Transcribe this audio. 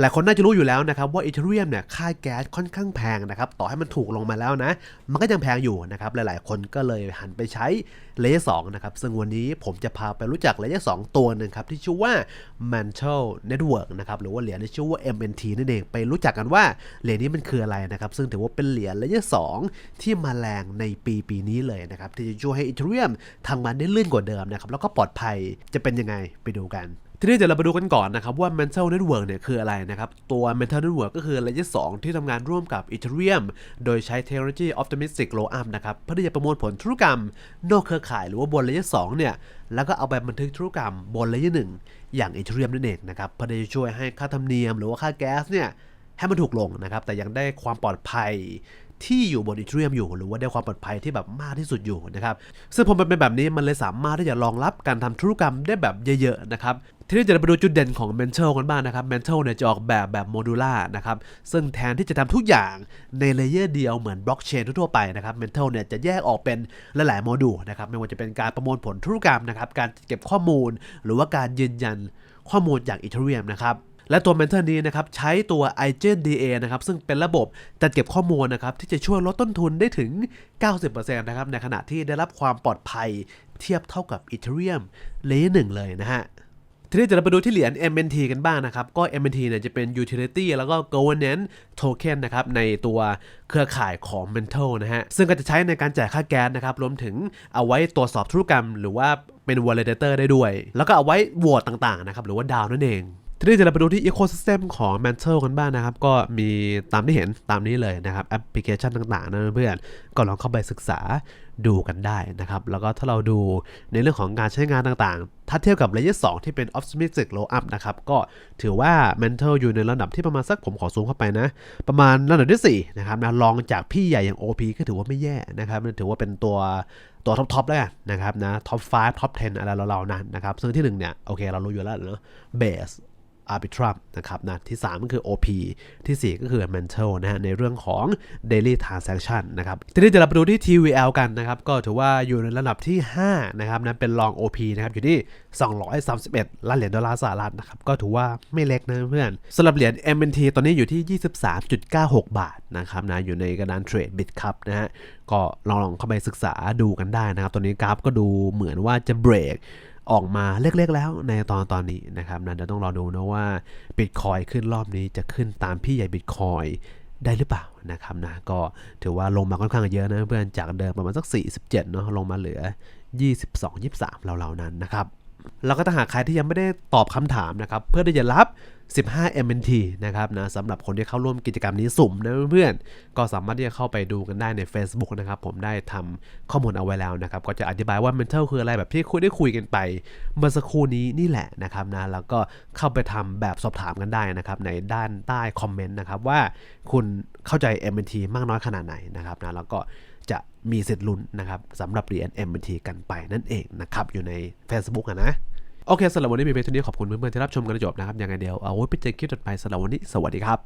หลายคนน่าจะรู้อยู่แล้วนะครับว่าอีเทเรียมเนี่ยค่าแก๊สค่อนข้างแพงนะครับต่อให้มันถูกลงมาแล้วนะ มันก็ยังแพงอยู่นะครับหลายๆ คนก็เลยหันไปใช้เลเยอร์สนะครับซึ่งวันนี้ผมจะพาไปรู้จักเลเยอร์สตัวหนึ่งครับที่ชื่อว่า Mantle Network นะครับหรือว่าเหรียญที่ชื่อว่า MNT นั่นเองไปรู้จักกันว่าเหรียญนี้มันคืออะไรนะครับซึ่งถือว่าเป็นเหรียญเลเยอร์สที่มาแรงในปีปีนี้เลยนะครับที่จะช่วยให้อีเทเรียมทำงานได้ลื่นกว่าเดิมนะครับแล้วก็ปลอดภัยจะเป็นยังไงไปดูกัน ทีนี้เดี๋ยวเราไปดูกันก่อนนะครับว่า Mental Network เนี่ยคืออะไรนะครับ ตัว Mental Network ก็คือระยะ2ที่ทำงานร่วมกับ Ethereum โดยใช้เทคโนโลยี Optimistic Rollup นะครับเพื่อที่จะประมวลผลธุรกรรม นอกเครือข่ายหรือว่าบนระยะ2เนี่ยแล้วก็เอาไปบันทึกธุรกรรมบนระยะ1อย่าง Ethereum นั่นเองนะครับเพื่อที่จะช่วยให้ค่าธรรมเนียมหรือว่าค่าแก๊สเนี่ยให้มันถูกลงนะครับ แต่ยังได้ความปลอดภัยที่อยู่บนอีเทเรียมอยู่ หรือว่าได้ความปลอดภัยที่แบบมากที่สุดอยู่นะครับ ซึ่งพอมันเป็นแบบนี้มันเลยสามารถที่จะรองรับการทำธุรกรรมได้แบบเยอะๆนะครับ ทีนี้จะไปดูจุดเด่นของ Mental กันบ้างนะครับ Mental เนี่ยจะออกแบบแบบโมดูล่านะครับ ซึ่งแทนที่จะทำทุกอย่างในเลเยอร์เดียวเหมือนบล็อกเชนทั่วไปนะครับ Mental เนี่ยจะแยกออกเป็นหลายๆโมดูลนะครับ ไม่ว่าจะเป็นการประมวลผลธุรกรรมนะครับ การเก็บข้อมูล หรือว่าการยืนยันข้อมูลจากอีเทเรียมนะครับและตัว Mentor นี้นะครับใช้ตัว i g e n DA นะครับซึ่งเป็นระบบจัดเก็บข้อมูลนะครับที่จะช่วยลดต้นทุนได้ถึง 90%นะครับในขณะที่ได้รับความปลอดภัยเทียบเท่ากับ Ethereum เลเยอร์หนึ่งเลยนะฮะ ทีนี้เดี๋ยวเราไปดูที่เหรียญ MNT กันบ้างนะครับ ก็ MNT เนี่ยจะเป็น utility แล้วก็ governance token นะครับ ในตัวเครือข่ายของ Mental นะฮะ ซึ่งก็จะใช้ในการจ่ายค่าแก๊สนะครับ รวมถึงเอาไว้ตรวจสอบธุรกรรม หรือว่าเป็น validator ได้ด้วย แล้วก็เอาไว้โหวตต่างๆนะครับ หรือว่าดาวนั่นเองทีนี้เดี๋ยวเราไปดูที่ ecosystem ของ Mantle กันบ้างนะครับ ก็มีตามที่เห็นตามนี้เลยนะครับแอปพลิเคชันต่างๆนะเพื่อนก็ลองเข้าไปศึกษา ดูกันได้นะครับ แล้วก็ถ้าเราดูในเรื่องของการใช้งานต่างๆ ถ้าเทียบกับ Layer 2ที่เป็น Optimistic Rollup นะครับ ก็ถือว่า Mantle อยู่ในระดับที่ประมาณสักผมขอซูมเข้าไปนะ ประมาณระดับที่4นะครับนะรองจากพี่ใหญ่อย่าง OP ก็ถือว่าไม่แย่นะครับ ถือว่าเป็นตัวตัวท็อปๆแล้วกันนะครับนะท็อป5ท็อป10 อะไรเราๆนั้นนะครับ ซึ่งที่1เนี่ยโอเคเรารู้อยู่แล้วเนาะ Base Arbitrum นะครับนะที่ 3 ก็คือ OP ที่ 4 ก็คือ Mental นะฮะในเรื่องของ Daily Transaction นะครับทีนี้เดี๋ยวเราไปดูที่ TVL กันนะครับ ก็ถือว่าอยู่ในระดับที่ 5 นะครับนะเป็นรอง OP นะครับอยู่ที่ 231 ล้านเหรียญดอลลาร์สหรัฐนะครับ ก็ถือว่าไม่เล็กนะเพื่อนสำหรับเหรียญ MNT ตอนนี้อยู่ที่ 23.96 บาทนะครับนะอยู่ในกระดานเทรดบิตครับนะฮะก็ลองลองเข้าไปศึกษาดูกันได้นะครับตัวนี้กราฟก็ดูเหมือนว่าจะเบรก ออกมาเล็กๆแล้วในตอนตอนนี้นะครับนะเดี๋ยวต้องรอดูนะว่าบิตคอยขึ้นรอบนี้จะขึ้นตามพี่ใหญ่บิตคอยได้หรือเปล่านะครับนะก็ถือว่าลงมาค่อนข้างเยอะนะเพื่อนจากเดิมประมาณสัก 47เนาะลงมาเหลือ 22 23เหล่าๆนั้นนะครับแล้วก็ถ้าหากใครที่ยังไม่ได้ตอบคำถามนะครับเพื่อที่จะรับ 15 MNT นะครับนะสำหรับคนที่เข้าร่วมกิจกรรมนี้สุ่มนะเพื่อนๆ ก็สามารถที่จะเข้าไปดูกันได้ใน Facebook นะครับ ผมได้ทำข้อมูลเอาไว้แล้วนะครับ ก็จะอธิบายว่า mental คืออะไรแบบที่คุยได้คุยกันไป เมื่อสักครู่นี้นี่แหละนะครับนะแล้วก็เข้าไปทำแบบสอบถามกันได้นะครับ ในด้านใต้คอมเมนต์นะครับว่าคุณเข้าใจ MNT มากน้อยขนาดไหนนะครับนะแล้วก็จะมีสิทธิ์ลุ้นนะครับสำหรับเหรียญ MNT กันไปนั่นเองนะครับอยู่ใน Facebook อะนะ โอเคสำหรับวันนี้มีเพียงเท่านี้ขอบคุณเพื่อนๆที่รับชมกันจนจบนะครับยังไงเดียวเอาไว้ไปเจอคลิปต่อไปสำหรับวันนี้สวัสดีครับ